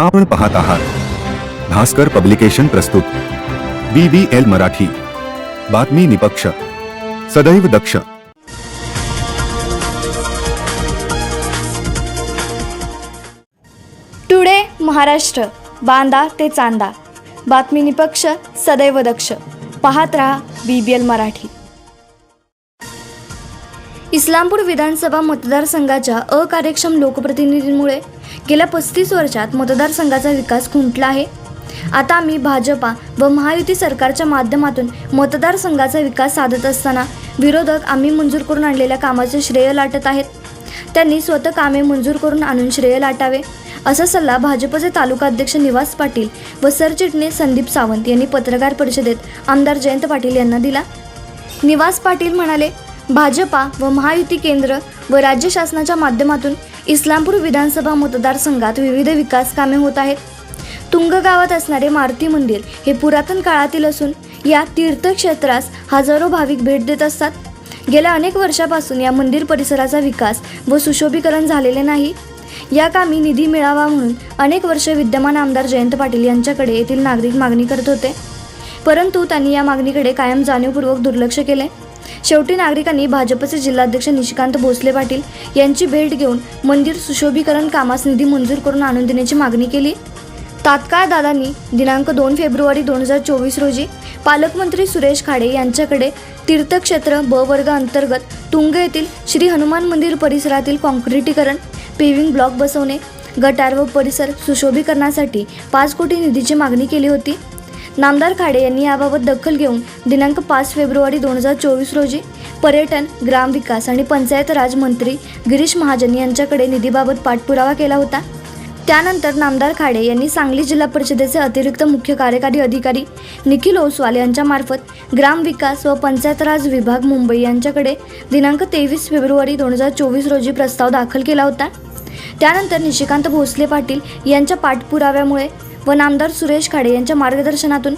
आपण पाहत आहात. भास्कर पब्लिकेशन प्रस्तुत. B B L Marathi. बातमी निपक्ष. सदैव दक्ष. टुडे महाराष्ट्र. बांदा ते चांदा. बातमी निपक्ष सदैव दक्ष. पाहत रहा B B L Marathi. Islampur विधानसभा मतदारसंघाच्या अकार्यक्षम लोकप्रतिनिधींमुळे गेल्या पस्तीस वर्षात मतदारसंघाचा विकास खुंटला आहे. आता आम्ही भाजपा व महायुती सरकारच्या माध्यमातून मतदारसंघाचा विकास साधत असताना विरोधक आम्ही मंजूर करून आणलेल्या कामाचे श्रेय लाटत आहेत. त्यांनी स्वतः कामे मंजूर करून आणून श्रेय लाटावे असा सल्ला भाजपचे तालुका अध्यक्ष निवास पाटील व सरचिटणीस संदीप सावंत यांनी पत्रकार परिषदेत आमदार जयंत पाटील यांना दिला. निवास पाटील म्हणाले भाजपा व महायुती केंद्र व राज्य शासनाच्या माध्यमातून इस्लामपूर विधानसभा मतदारसंघात विविध विकास कामे होत आहेत. तुंग गावात असणारे मारुती मंदिर हे पुरातन काळातील असून या तीर्थक्षेत्रास हजारो भाविक भेट देत असतात. गेल्या अनेक वर्षापासून या मंदिर परिसराचा विकास व सुशोभीकरण झालेले नाही. या कामी निधी मिळावा म्हणून अनेक वर्ष विद्यमान आमदार जयंत पाटील यांच्याकडे येथील नागरिक मागणी करत होते. परंतु त्यांनी या मागणीकडे कायम जाणीवपूर्वक दुर्लक्ष केले. शेवटी नागरिकांनी भाजपचे जिल्हाध्यक्ष निशिकांत भोसले पाटील यांची भेट घेऊन मंदिर सुशोभीकरण कामास निधी मंजूर करून आणून देण्याची मागणी केली. तात्काळ दादांनी दिनांक दोन फेब्रुवारी दोन हजार चोवीस रोजी पालकमंत्री सुरेश खाडे यांच्याकडे तीर्थक्षेत्र ब वर्ग अंतर्गत तुंग येथील श्री हनुमान मंदिर परिसरातील कॉन्क्रिटीकरण पेविंग ब्लॉक बसवणे गटार व परिसर सुशोभीकरणासाठी पाच कोटी निधीची मागणी केली होती. नामदार खाडे यांनी याबाबत दखल घेऊन दिनांक पाच फेब्रुवारी दोन हजार चोवीस रोजी पर्यटन ग्रामविकास आणि पंचायत राज मंत्री गिरीश महाजन यांच्याकडे निधीबाबत पाठपुरावा केला होता. त्यानंतर नामदार खाडे यांनी सांगली जिल्हा परिषदेचे अतिरिक्त मुख्य कार्यकारी अधिकारी निखिल ओसवाल यांच्यामार्फत ग्रामविकास व पंचायत राज विभाग मुंबई यांच्याकडे दिनांक तेवीस फेब्रुवारी दोन हजार चोवीस रोजी प्रस्ताव दाखल केला होता. त्यानंतर निशिकांत भोसले पाटील यांच्या पाठपुराव्यामुळे व नामदार सुरेश खाडे यांच्या मार्गदर्शनातून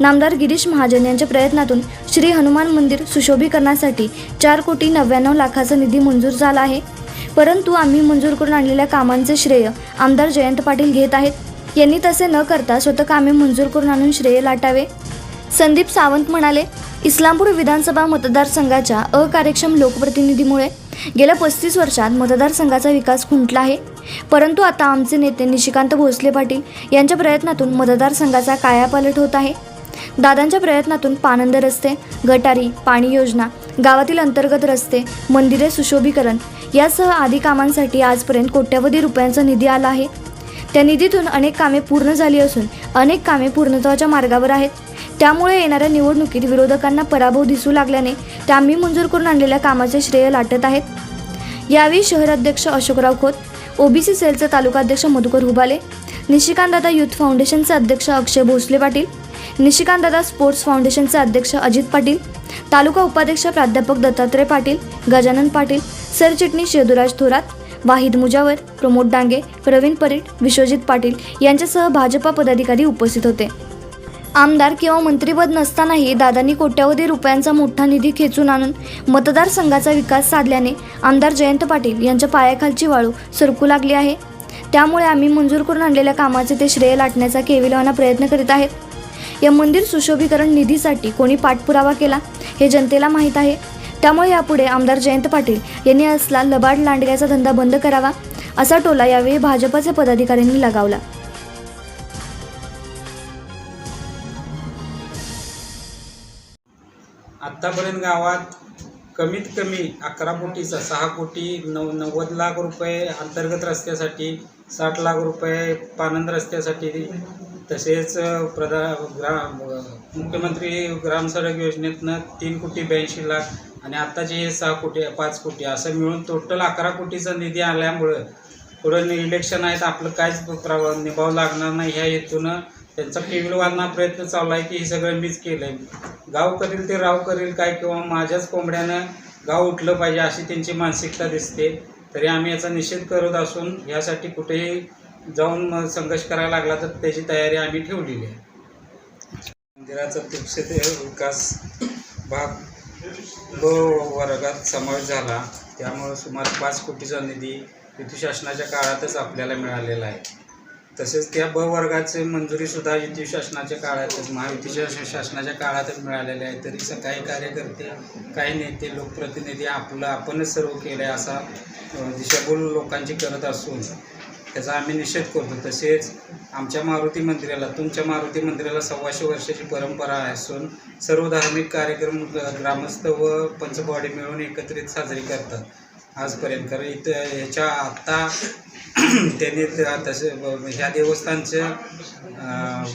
नामदार गिरीश महाजन यांच्या प्रयत्नातून श्री हनुमान मंदिर सुशोभीकरणासाठी चार कोटी नव्याण्णव लाखाचा निधी मंजूर झाला आहे. परंतु आम्ही मंजूर करून आणलेल्या कामांचे श्रेय आमदार जयंत पाटील घेत आहेत. यांनी तसे न करता स्वतः कामे मंजूर करून आणून श्रेय लाटावे. संदीप सावंत म्हणाले इस्लामपूर विधानसभा मतदारसंघाच्या अकार्यक्षम लोकप्रतिनिधीमुळे गेल्या पस्तीस वर्षात मतदारसंघाचा विकास खुंटला आहे. परंतु आता आमचे नेते निशिकांत भोसले पाटील यांच्या प्रयत्नातून मतदारसंघाचा कायापालट होत आहे. दादांच्या प्रयत्नातून पानंद रस्ते गटारी पाणी योजना गावातील अंतर्गत रस्ते मंदिरे सुशोभीकरण यासह आदी कामांसाठी आजपर्यंत कोट्यवधी रुपयांचा निधी आला आहे. त्या निधीतून अनेक कामे पूर्ण झाली असून अनेक कामे पूर्णत्वाच्या मार्गावर आहेत. त्यामुळे येणाऱ्या निवडणुकीत विरोधकांना पराभव दिसू लागल्याने त्या आम्ही मंजूर करून आणलेल्या कामाचे श्रेय लाटत आहेत. यावेळी शहराध्यक्ष अशोकराव खोत ओबीसी सेलचे तालुकाध्यक्ष मधुकर हुबाले निशिकांतदादा युथ फाउंडेशनचे अध्यक्ष अक्षय भोसले पाटील निशिकांतदादा स्पोर्ट्स फाउंडेशनचे अध्यक्ष अजित पाटील तालुका उपाध्यक्ष प्राध्यापक दत्तात्रय पाटील गजानन पाटील सरचिटणीस यदुराज थोरात वाहिद मुजावर प्रमोद डांगे प्रवीण परीट विश्वजित पाटील यांच्यासह भाजपा पदाधिकारी उपस्थित होते. आमदार किंवा मंत्रीपद नसतानाही दादांनी कोट्यवधी रुपयांचा मोठा निधी खेचून आणून मतदारसंघाचा विकास साधल्याने आमदार जयंत पाटील यांच्या पायाखालची वाळू सरकू लागली आहे. त्यामुळे आम्ही मंजूर करून आणलेल्या कामाचे ते श्रेय लाटण्याचा केविलवाना प्रयत्न करीत आहेत. या मंदिर सुशोभीकरण निधीसाठी कोणी पाठपुरावा केला हे जनतेला माहीत आहे. त्यामुळे यापुढे आमदार जयंत पाटील यांनी असला लबाड लांडग्याचा धंदा बंद करावा असा टोला यावेळी भाजपाचे पदाधिकाऱ्यांनी लगावला. आत्तापर्यंत गावात कमीत कमी अकरा कोटीचा सहा कोटी नऊ नव्वद लाख रुपये अंतर्गत रस्त्यासाठी साठ लाख रुपये पानंद रस्त्यासाठी तसेच प्रधा ग्रा मुख्यमंत्री ग्रामसडक योजनेतनं तीन कोटी ब्याऐंशी लाख आणि आत्ताचे हे सहा कोटी पाच कोटी असं मिळून टोटल अकरा कोटीचा निधी आल्यामुळं पुढं इलेक्शन आहेत आपलं काहीच प्र निभाव लागणार नाही ह्या हेतूनं त्यांचा टिव्हीवालना प्रयत्न चालू आहे की हे सगळं मीच केलं आहे गाव करील ते राव करील काय किंवा माझ्याच कोंबड्यानं गाव उठलं पाहिजे अशी त्यांची मानसिकता दिसते. तरी आम्ही याचा निषेध करत असून यासाठी कुठेही जाऊन संघर्ष करायला लागला तर त्याची तयारी आम्ही ठेवलेली आहे. मंदिराचा तुपसे विकास भाग ब वर्गात समावेश झाला. त्यामुळं सुमारे पाच कोटीचा निधी ऋतू शासनाच्या काळातच आपल्याला मिळालेला आहे. तसेच त्या ब वर्गाचे मंजुरी सुद्धा युती शासनाच्या काळातच महायुतीच्या शासनाच्या काळातच मिळालेले आहे तरी स- काही कार्यकर्ते काही नेते लोकप्रतिनिधी आपलं आपणच सर्व केलं आहे असा दिशाभूल लोकांची करत असून त्याचा आम्ही निषेध करतो. तसेच आमच्या मारुती मंदिराला तुमच्या मारुती मंदिराला सव्वाशे वर्षाची परंपरा आहे असून सर्व धार्मिक कार्यक्रम ग्रामस्थ व पंचबॉडी मिळून एकत्रित साजरी करतात. आजपर्यंत. कारण इथं ह्याच्या आत्ता त्यांनी त्या- तसे ब- ह्या देवस्थानचं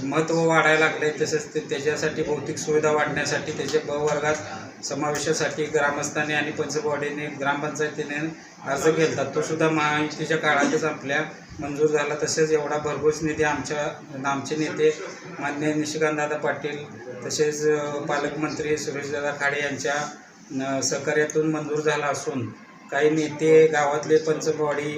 महत्त्व वाढायला लागले तसेच ते त्याच्यासाठी भौतिक सुविधा वाढण्यासाठी त्याच्या ब वर्गात समावेशासाठी ग्रामस्थांनी आणि पंचवाडीने ग्रामपंचायतीने अर्ज केला. तो सुद्धा महायुतीच्या काळातच आपल्या मंजूर झाला. तसेच एवढा भरघोस निधी आमच्या आमचे नेते मान्य निशिकांतदादा पाटील तसेच पालकमंत्री सुरेशदादा खाडे यांच्या सहकार्यातून मंजूर झाला असून काही नेते गावातले पंचवाडी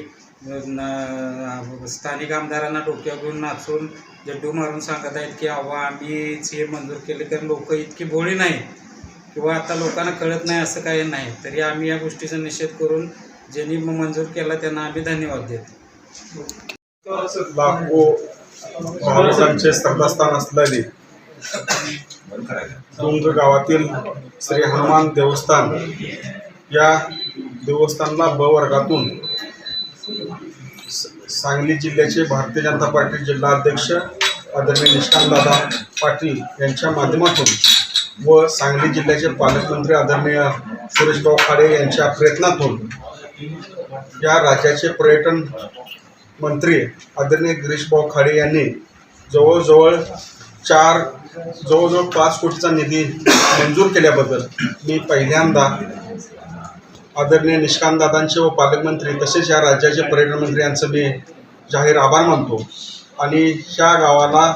स्थानिक आमदारांना डोक्यावर घेऊन नाचून जड्डू मारून सांगत आहेत की अव्वा आम्हीच हे मंजूर केले तर लोक इतकी भोळी नाही किंवा आता लोकांना कळत नाही असं काही नाही. तरी आम्ही या गोष्टीचा निषेध करून ज्यांनी मंजूर केला त्यांना आम्ही धन्यवाद देतो. लाखो भाविकांचे श्रद्धास्थान असलेले तुंग गावातील श्री हनुमान देवस्थान या देवस्थानला ब वर्गातून सांगली जिल्ह्याचे भारतीय जनता पार्टी जिल्हा अध्यक्ष आदरणीय निष्कांतदादा पाटील यांच्या माध्यमातून व सांगली जिल्ह्याचे पालकमंत्री आदरणीय सुरेशभाऊ खाडे यांच्या प्रयत्नातून या राज्याचे पर्यटन मंत्री आदरणीय गिरीशभाऊ खाडे यांनी जवळजवळ चार जवळजवळ पाच कोटीचा निधी मंजूर केल्याबद्दल मी पहिल्यांदा आदरणीय निष्कांतदादांचे व पालकमंत्री तसेच या राज्याचे पर्यटन मंत्री यांचं मी जाहीर आभार मानतो. आणि ह्या गावाला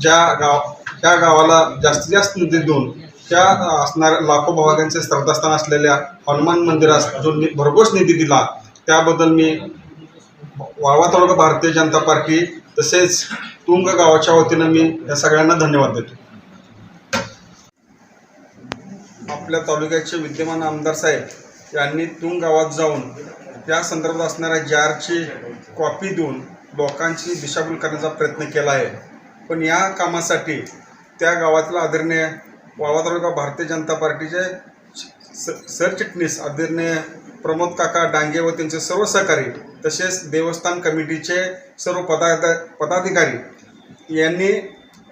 ज्या गाव त्या गावाला जास्तीत जास्त निधी देऊन त्या असणाऱ्या लाखो भाविकांचे श्रद्धास्थान असलेल्या हनुमान मंदिरास जो नि भरघोस निधी दिला त्याबद्दल मी वाळवा तालुका भारतीय जनता पार्टी तसेच तुंग गावाच्या वतीनं मी या सगळ्यांना धन्यवाद देतो. आपल्या तालुक्याचे विद्यमान आमदार साहेब यांनी तुंग गावात जाऊन त्या संदर्भात असणाऱ्या जारची कॉपी देऊन लोकांची दिशाभूल करण्याचा प्रयत्न केला आहे. पण या कामासाठी त्या गावातील आदरणीय वावा तालुका भारतीय जनता पार्टीचे स- सरचिटणीस आदरणीय प्रमोद काका डांगे व त्यांचे सर्व सहकारी तसेच देवस्थान कमिटीचे सर्व पदाध पदाधिकारी यांनी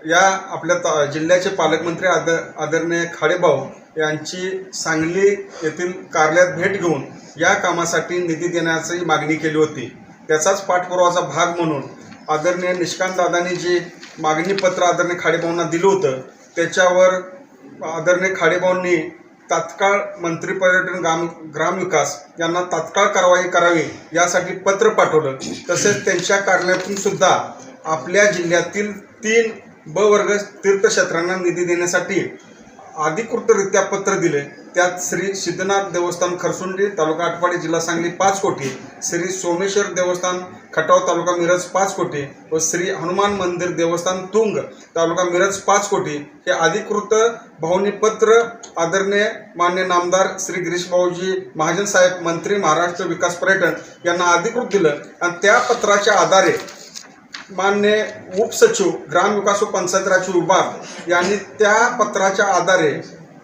या आपल्या ता जिल्ह्याचे पालकमंत्री आद आदरणीय खाडेभाऊ यांची सांगली येथील कार्यालयात भेट घेऊन या कामासाठी निधी देण्याची मागणी केली होती. त्याचाच पाठपुरावाचा भाग म्हणून आदरणीय निष्कांत दादांनी जी मागणी पत्र आदरणीय खाडेभाऊंना दिलं होतं त्याच्यावर आदरणीय खाडेभाऊंनी तात्काळ मंत्री पर्यटन ग्राम ग्रामविकास यांना तात्काळ कारवाई करावी यासाठी पत्र पाठवलं. तसेच त्यांच्या कार्यालयातून सुद्धा आपल्या जिल्ह्यातील तीन ब वर्ग तीर्थक्षेत्रांना निधी देण्यासाठी अधिकृतरित्या पत्र दिले. त्यात श्री सिद्धनाथ देवस्थान खरसुंडी तालुका आटपाडी जिल्हा सांगली पाच कोटी श्री सोमेश्वर देवस्थान खटाव तालुका मिरज पाच कोटी व श्री हनुमान मंदिर देवस्थान तुंग तालुका मिरज पाच कोटी. हे अधिकृत भावनी पत्र आदरणीय मान्य नामदार श्री गिरीश भाऊजी महाजन साहेब मंत्री महाराष्ट्र विकास पर्यटन यांना अधिकृत दिलं. आणि त्या पत्राच्या आधारे मान्य उपसचिव ग्रामविकास व पंचायत राज विभाग यांनी त्या पत्राच्या आधारे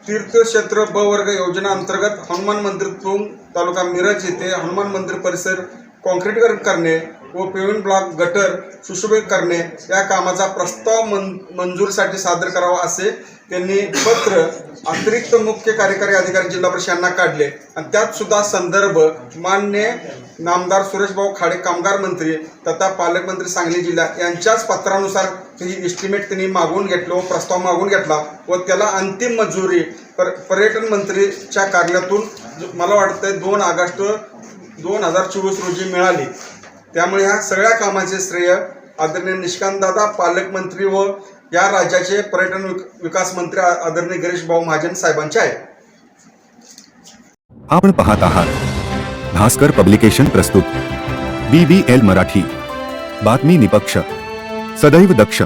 तीर्थक्षेत्र ब वर्ग योजना अंतर्गत हनुमान मंदिर तुंग तालुका मिरज येथे हनुमान मंदिर परिसर कॉन्क्रीटीकरण करणे व पेमेंट ब्लॉक गटर सुशोभित करणे या कामाचा प्रस्ताव मन मंजूरीसाठी सादर करावा असे त्यांनी पत्र अतिरिक्त मुख्य कार्यकारी अधिकारी जिल्हा परिषद यांना काढले. आणि त्यात सुद्धा संदर्भ मान्य नामदार सुरेशभाऊ खाडे कामगार मंत्री तथा पालकमंत्री सांगली जिल्हा यांच्याच पत्रानुसार ही इस्टिमेट त्यांनी मागवून घेतलं व प्रस्ताव मागवून घेतला व त्याला अंतिम मंजुरी पर पर्यटन मंत्रीच्या कार्यालयातून मला वाटतं दोन ऑगस्ट दोन हजार चोवीस रोजी मिळाली. त्यामुळे ह्या सगळ्या कामाचे श्रेय आदरणीय निष्कांतदादा पालकमंत्री व या राज्याचे पर्यटन विक- विकास मंत्री आदरणीय गिरीश भाऊ महाजन साहेबांचे आहे आपण पाहत आहात. भास्कर पब्लिकेशन प्रस्तुत. B B L Marathi. बातमी निपक्ष. सदैव दक्ष.